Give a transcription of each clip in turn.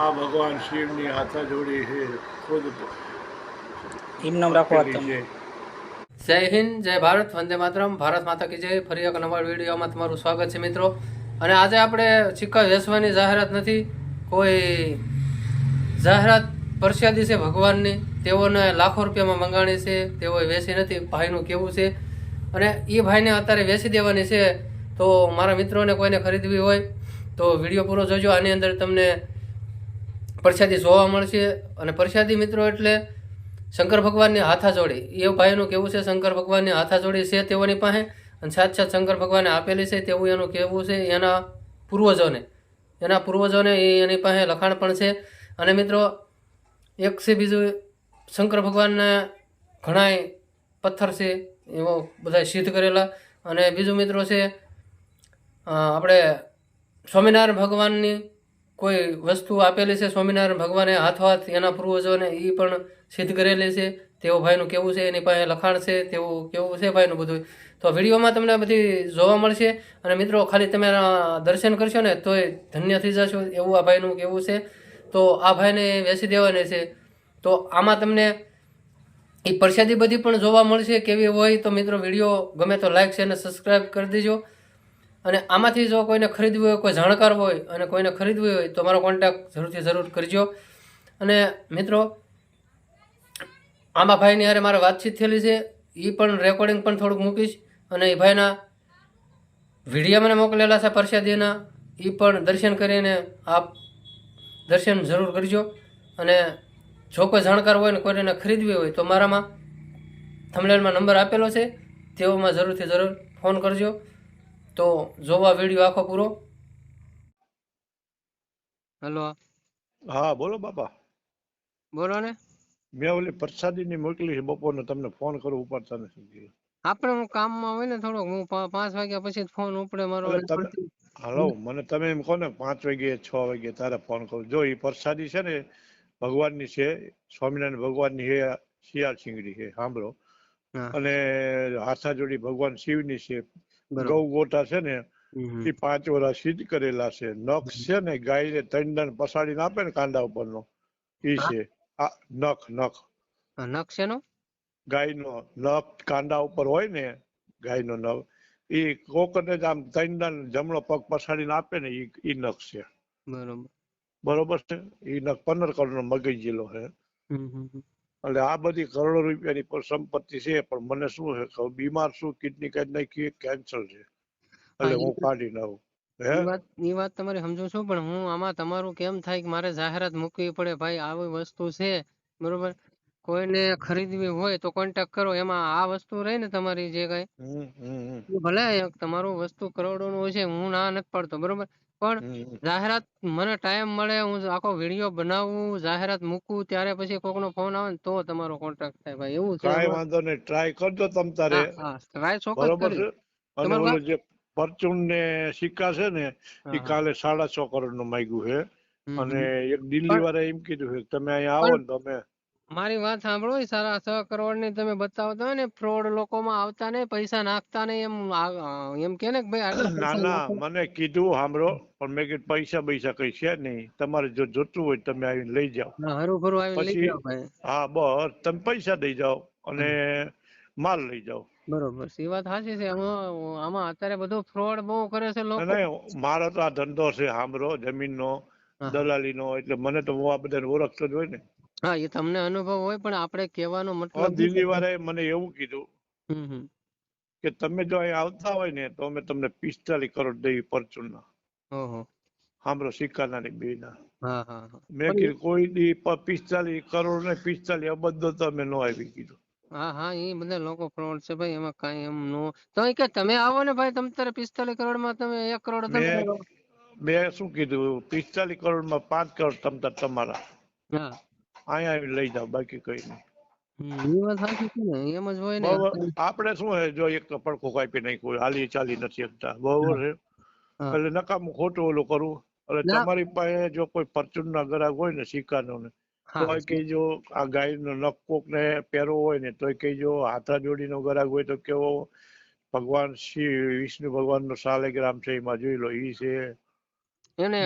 આ ભગવાન શિવની હાથા જોડી છે ખુદ એમ નામ રાખો આ આપેલી તમે છે. જય હિન્દ જય ભારત વંદે માતરમ. ભારત માતા કી જય. ફરી એક નવા વિડીયોમાં તમારું સ્વાગત છે મિત્રો. અને આજે આપણે સિક્કા વેચવાની જાહેરાત નથી. કોઈ જાહેરાત પરસ્યાદી છે ભગવાનની. તેઓને લાખો રૂપિયામાં મંગાણી છે. તેઓએ વેચી નથી. ભાઈનું કેવું છે? અને એ ભાઈને અત્યારે વેચી દેવાની છે. તો મારા મિત્રોને કોઈને ખરીદવી હોય તો વીડિયો પૂરો જોજો. આની અંદર તમને પ્રસાદી જોવા મળશે અને પ્રસાદી મિત્રો એટલે શંકર ભગવાનની હાથાજોડી એ ભાઈનું કેવું છે, શંકર ભગવાનની હાથાજોડી છે તેઓની પાસે અને સાથ શંકર ભગવાને આપેલી છે. તેવું એનું કહેવું છે એના પૂર્વજોને. એના પૂર્વજોને એની પાસે લખાણ પણ છે. અને મિત્રો, એક છે બીજું, શંકર ભગવાનને ઘણાય પથ્થર છે, એવો બધા સિદ્ધ કરેલા. અને બીજું મિત્રો છે આપણે સ્વામિનારાયણ ભગવાનની કોઈ વસ્તુ આપેલી છે સ્વામિનારાયણ ભગવાને હાથોહાથ એના પૂર્વજોને એ પણ સિદ્ધ કરેલી છે. તેઓ ભાઈનું કેવું છે, એની પાસે લખાણ છે તેવું કેવું છે ભાઈનું બધું. તો વિડીયોમાં તમને બધી જોવા મળશે. અને મિત્રો, ખાલી તમે દર્શન કરશો ને, તોય ધન્ય થઈ જશો એવું આ ભાઈનું કેવું છે. તો આ ભાઈને વેચી દેવાની છે. તો આમાં તમને એ પ્રસાદી બધી પણ જોવા મળશે. કેવી હોય તો મિત્રો, વીડિયો ગમે તો લાઈક છે અને સબસ્ક્રાઈબ કરી દેજો. અને આમાંથી જો કોઈને ખરીદવું હોય, કોઈ જાણકાર હોય અને કોઈને ખરીદવું હોય, તો મારો કોન્ટેક્ટ જરૂરથી જરૂર કરજો. અને મિત્રો, આમાં ભાઈની અરે મારે વાતચીત થયેલી છે. એ પણ રેકોર્ડિંગ પણ થોડુંક મૂકીશ. અને એ ભાઈના વીડિયો મને મોકલેલા છે પ્રસાદીના. એ પણ દર્શન કરીને આપ દર્શન જરૂર કરજો. અને જો કોઈ જાણકાર હોય ને કોઈને ખરીદવી હોય, તો મારામાં થંબનેલમાં નંબર આપેલો છે. તેઓમાં જરૂરથી જરૂર ફોન કરજો. તો જોવા વીડિયો આખો પૂરો. હેલો. હા બોલો બાપા. બોલો ને. મેં ઓલી પ્રસાદીની મોકલી છે બપોરને તમને ફોન કરું ઉપાડતા નથી આપણે હું કામમાં હોય ને થોડોક હું પાંચ વાગ્યા પછી ફોન ઉપડે મારો હલો મને તમે એમ કહો ને પાંચ વાગે છ વાગે તારે ફોન કરું. જો એ પ્રસાદી છે ને ભગવાનની છે સ્વામિનારાયણ ભગવાનની છે શિયાળ સિંગડી છે સાંભળો. અને હાથા જોડી ભગવાન શિવની છે. ગૌ ગોટા છે ને એ પાંચ વર્ષ સિદ્ધ કરેલા છે. નખ છે ને ગાયને ત્રણ દંડ પસાડીને આપે ને કાંડા ઉપરનો. ઈ? છે. આ નખ નખ. નખ શેનો? ગાયનો નખ કાંડા ઉપર હોય ને ગાયનો નખ એ કોકને જ આમ ત્રણ દંડ જમણો પગ પસાડીને આપે ને ઈ ઈ નખ છે. બરોબર. બરોબર છે? ઈ નખ પંદર કરોડનો મગજ જેલો છે. એટલે આ બધી કરોડો રૂપિયાની પણ સંપત્તિ છે પણ મને શું છે બીમાર શું કિડની કાઢી નાખી કેન્સર છે. એટલે હું કાઢી નાખું. હે? વાત તમારી સમજુ છું પણ હું આમાં તમારું કેમ થાય કે મારે જાહેરાત મૂકવી પડે ભાઈ આવી વસ્તુ છે બરોબર? કોઈને ખરીદવી હોય તો કોન્ટેક્ટ કરો એમાં આ વસ્તુ રહી ને તમારી જે કઈ? ભલે તમારું વસ્તુ કરોડોનું હોય છે હું ના નથી પાડતો બરોબર? પણ જાહેરાત મને ટાઈમ મળે હું આખો વીડિયો બનાવું જાહેરાત મૂકું ત્યારે પછી કોકનો ફોન આવે ને તો તમારો કોન્ટેક્ટ થાય ભાઈ એવું છે કાંઈ વાંધો નહીં ટ્રાય કરજો તમ તારે. હા ટ્રાય ચોક્કસ બરોબર છે? અને ઓલું જે પરચુન ને સિક્કા છે ને એ કાલે સાડા છ કરોડનું માગ્યું છે. અને એક દિલ્હી વાળા એમ કીધું છે તમે અહીંયા આવો ને તો અમે મારી વાત સાંભળો સારા છ કરોડની તમે બતાવતા હોય ને ફ્રોડ લોકોમાં આવતા ને પૈસા નાખતા ને એમ આ- એમ કે ને કે ભાઈ આટલા ના પૈસા ના નાખો. મને કીધું સાંભળો પણ મેં કીધું પૈસા પૈસા કઈ છે નહીં. તમારે જો જોતું હોય તમે આવીને લઈ જાઓ. હા, હરું આવીને લઈ પછી- જાઓ ભાઈ. હા બસ તમે પૈસા દઈ જાઓ અને માલ લઈ જાઓ. બરોબર છે. ઈ વાત સાચી છે. આમાં આમાં અત્યારે બધું ફ્રોડ બહુ કરે છે લોકો. અને મારો તો આ ધંધો છે સાંભળો જમીનનો હા. દલાલીનો એટલે મને તો હું આ બધાને ઓળખતો જ હોય ને. હા એ તમને અનુભવ હોય પણ આપણે કહેવાનો મતલબ દિલ્હી વાળાએ મને એવું કીધું કે તમે જો અહીં આવતા હોય ને તો અમે તમને પિસ્તાલીસ કરોડ દઈ પરચુન ના સાંભળો સિક્કાના ને હા હા મેં કીધું કોઈ દી પિસ્તાલીસ કરોડ ને પિસ્તાલીસ અબદ્ધ તો અમે ન આવી કીધું. હા હા એ બધા લોકો ફ્રોડ છે ભાઈ એમાં કઈ એમ નો તો કે તમે આવો ને ભાઈ તમે તારે પિસ્તાલીસ કરોડમાં તમે એક કરોડ તમે મેં શું કીધું પિસ્તાલીસ કરોડમાં પાંચ કરોડ તમતા તમારા હા. અહીંયા લઈ જાવ બાકી કઈ નહીં. હમ, વાત સાચી છે ને એમ જ હોય ને. આપણે શું હે જો એક પડખો કાપી નાખ્યું હાલી ચાલી નથી શકતા. બરોબર છે એટલે નકામું ખોટું ઓલું કરવું એટલે તમારી પાસે જો કોઈ પરચુન ના ગ્રાહક હોય ને સિક્કાનો ને તો કહેજો આ ગાયનો નખ કોક ને પહેરો હોય ને તો કહેજો હાથા જોડીનો ગ્રાહક હોય તો કેવો ભગવાન શ્રી વિષ્ણુ ભગવાન નો સાલેગ્રામ છે એમાં જોઈ લો ઈ છે. એને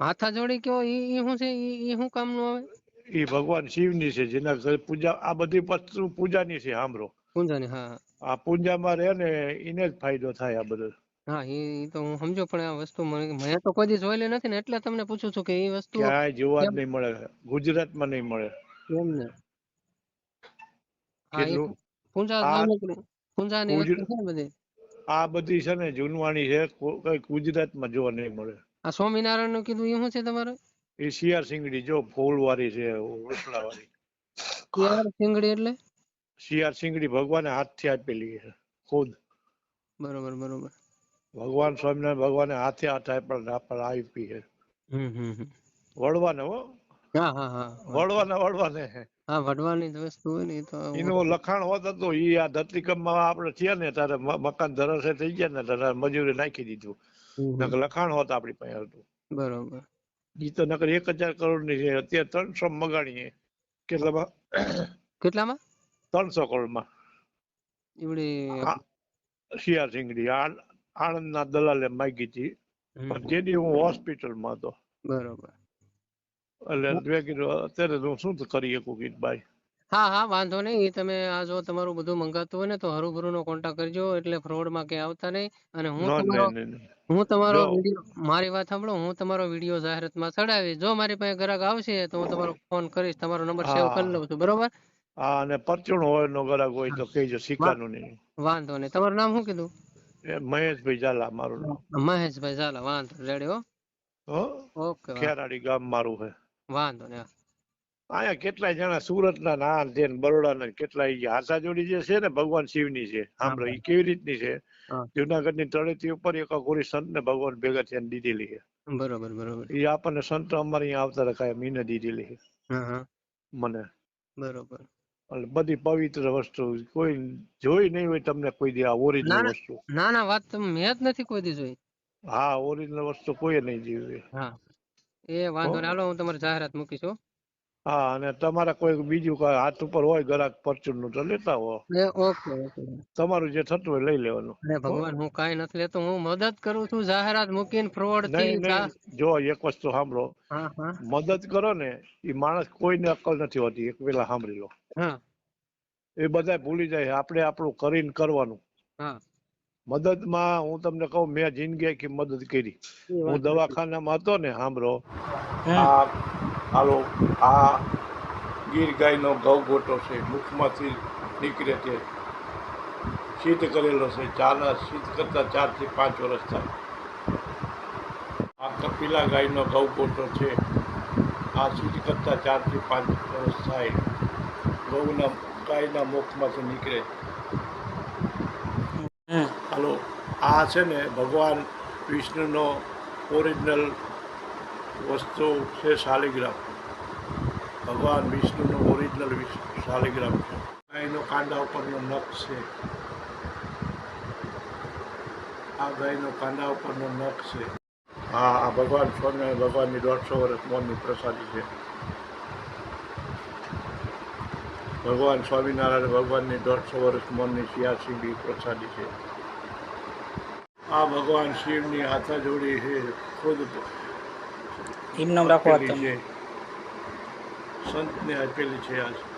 હાથા જોડી કયો ઈ ઈ શું છે ઈ શું કામનું આવે? એ ભગવાન શિવની છે જેના ઘરે પૂજા આ બધી વસ્તુ પૂજાની છે સાંભળો. પૂજાની હા. આ પૂજામાં રહે ને એને જ ફાયદો થાય આ બધો. હા એ તો હું સમજો પણ આ વસ્તુ મને મેં તો કોઈ જોયેલી નથી ને એટલે તમને પૂછું છું કે એ વસ્તુ ક્યાંય જોવા જ? નહીં મળે ગુજરાતમાં નહીં મળે. કેમ ને? આ- પૂંજાની બધી. આ બધી છે ને જૂનવાણી છે કોઈ કઈ ગુજરાતમાં જોવા નહીં મળે. આ સ્વામિનારાયણનું કીધું એ શું છે તમારે? એ શિયાર સિંગડી જો ફૂલવાળી છે વાળી યાર સિંગડી એટલે? શિયાર સિંગડી ભગવાને હાથથી આપેલી છે ખુદ. બરોબર બરોબર. ભગવાન સ્વામિનારાયણ ભગવાને હાથે હાથ આપેલા આપણે આપી છે. વળવાને હો. હા હા હા. વડવાને વડવાને હા વડવાની વસ્તુ હોય ને તો એનું લખાણ હોત હતું એ આ ધરતીકંપમાં આપણે થયા ને ત્યારે મકાન ધરાશે થઈ ગયા ને તારે મજૂરી નાખી દીધું. લખાણ હોત આપણી પાસે હતું. બરોબર. ઈ તો નકર એક હજાર કરોડની છે. અત્યારે ત્રણસો મગાડીએ કેટલામાં? કેટલામાં? ત્રણસો કરોડમાં આ શિયા સિંગડી. ના દલાલ દલાલે માગી હતી. પણ જેથી હું હોસ્પિટલમાં હતો. બરોબર. એટલે મેં કીધું અત્યારે હું શું કરી શકું કીધું હા હા વાંધો નહીં. તમે આ જો તમારું બધું મંગાતું હોય ને તો હરુભરુ નો કોન્ટેક્ટ કરજો એટલે ફ્રોડમાં ક્યાંય આવતા નહીં. અને હું તમારો હું તમારો જો. વીડિયો મારી વાત સાંભળો હું તમારો વીડિયો જાહેરાતમાં ચડાવીશ. જો મારી પાસે ગ્રાહક આવશે તો હું તમારો ફોન કરીશ તમારો નંબર સેવ હા. કરી લઉં છું બરોબર? હા અને પરચુણ હોય નો ગરાક હોય તો કહેજો સિક્કાનું નહીં. વાંધો નહીં. તમારું નામ શું કીધું? એ મહેશભાઈ ઝાલા મારું નામ. મહેશભાઈ ચાલો વાંધો રેડી હો? હો? ઓકે ખેરાડી ગામ મારું છે વાંધો નહીં અહીંયા કેટલાય જણા સુરતના ના છે ને બરોડાના કેટલાય હાથા જોડી જે છે ને ભગવાન શિવની છે. સાંભળો એ કેવી રીતની છે? જુનાગઢની તળેટી ઉપર એક ગોરી સંતને ભગવાન ભેગા થઈને દીધેલી છે. બરોબર બરોબર. એ આપણને સંત અમારે અહીંયા આવતા રખાય મીને દીધેલી છે. મને. બરોબર. એટલે બધી પવિત્ર વસ્તુ કોઈ જોઈ નહીં હોય તમને કોઈ દી આ ઓરિજિનલ વસ્તુ. ના ના વાત તમે મેં જ નથી કોઈ દી જોઈ. હા ઓરિજિનલ વસ્તુ કોઈ નહીં જીવી હા. એ વાંધો ના હાલો હું તમારી જાહેરાત મૂકીશ હો. હા અને તમારા કોઈ બીજું કોઈ હાથ ઉપર હોય ગરાક પરચુનનું તો લેતા હો. Okay okay. તમારું જે થતું હોય લઈ લેવાનું. ભગવાન હું કાંઈ નથી લેતો હું મદદ કરું છું જાહેરાત મૂકીને ફ્રોડથી જો એક વસ્તુ સાંભળો. મદદ કરો ને એ માણસ કોઈને અક્કલ નથી હોતી એક પેલા સાંભળી લો. એ બધા ભૂલી જાય આપણે આપણું કરીને કરવાનું. મદદ મદદમાં હું તમને કહું મેં જિંદગી મદદ કરી. હું દવાખાના દવાખાનામાં હતો ને સાંભળો. હાલો આ ગીર ગાયનો ઘઉં ગોટો છે મુખમાંથી નીકળે તે શીત કરેલો છે ચાના શીત કરતા ચારથી પાંચ વર્ષ થાય. આ કપિલા ગાયનો ઘઉં ગોટો છે આ શીત કરતા ચારથી પાંચ વર્ષ થાય ગૌના ગાયના મુખમાંથી નીકળે. હાલો આ છે ને ભગવાન વિષ્ણુનો ઓરિજિનલ વસ્તુ છે શાલિગ્રામ. ભગવાન વિષ્ણુનો ઓરિજિનલ શાલિગ્રામ છે. ગાયનો કાંડા ઉપરનો નખ છે. આ ગાયનો કાંડા ઉપરનો નખ છે. હા આ ભગવાન સ્વામિનારાયણ ભગવાનની દોઢસો વર્ષ મોરની પ્રસાદી છે. ભગવાન સ્વામિનારાયણ ભગવાનની દોઢસો વર્ષ મોરની સિયાસીની પ્રસાદી છે. આ ભગવાન શિવની હાથા જોડી છે. ખુદ એમ નામ રાખવા છે સંતને આપેલી છે આ